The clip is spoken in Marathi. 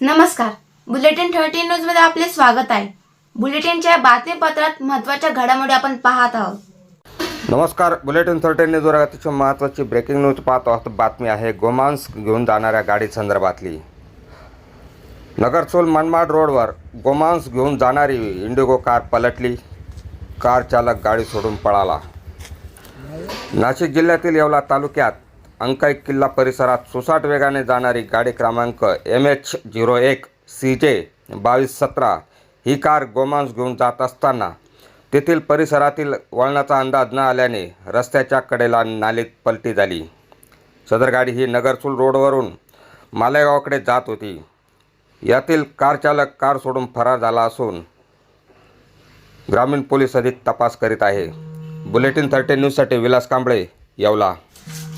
नमस्कार. बुलेटिन थर्टीन न्यूजमध्ये आपले स्वागत आहे. बुलेटिनच्या बातमीपत्रात महत्त्वाच्या घडामोडी आपण पाहत आहोत. नमस्कार. बुलेटिन थर्टीन न्यूज वर अतिशय महत्त्वाची ब्रेकिंग न्यूज पाहतो आहोत. बातमी आहे गोमांस घेऊन जाणाऱ्या गाडी संदर्भातली. नगरचोल मनमाड रोडवर गोमांस घेऊन जाणारी इंडिगो कार पलटली. कार चालक गाडी सोडून पळाला. नाशिक जिल्ह्यातील येवला तालुक्यात अंकाई किल्ला परिसरात सुसाट वेगाने जाणारी गाडी क्रमांक एम एच झिरो एक सी जे बावीस सतरा ही कार गोमांस घेऊन जात असताना तेथील परिसरातील वळणाचा अंदाज न आल्याने रस्त्याच्या कडेला नालीत पलटी झाली. सदर गाडी ही नगरचूल रोडवरून मालेगावकडे जात होती. यातील कारचालक कार सोडून फरार झाला असून ग्रामीण पोलीस अधिक तपास करीत आहे. बुलेटिन थर्टी न्यूजसाठी विलास कांबळे येवला.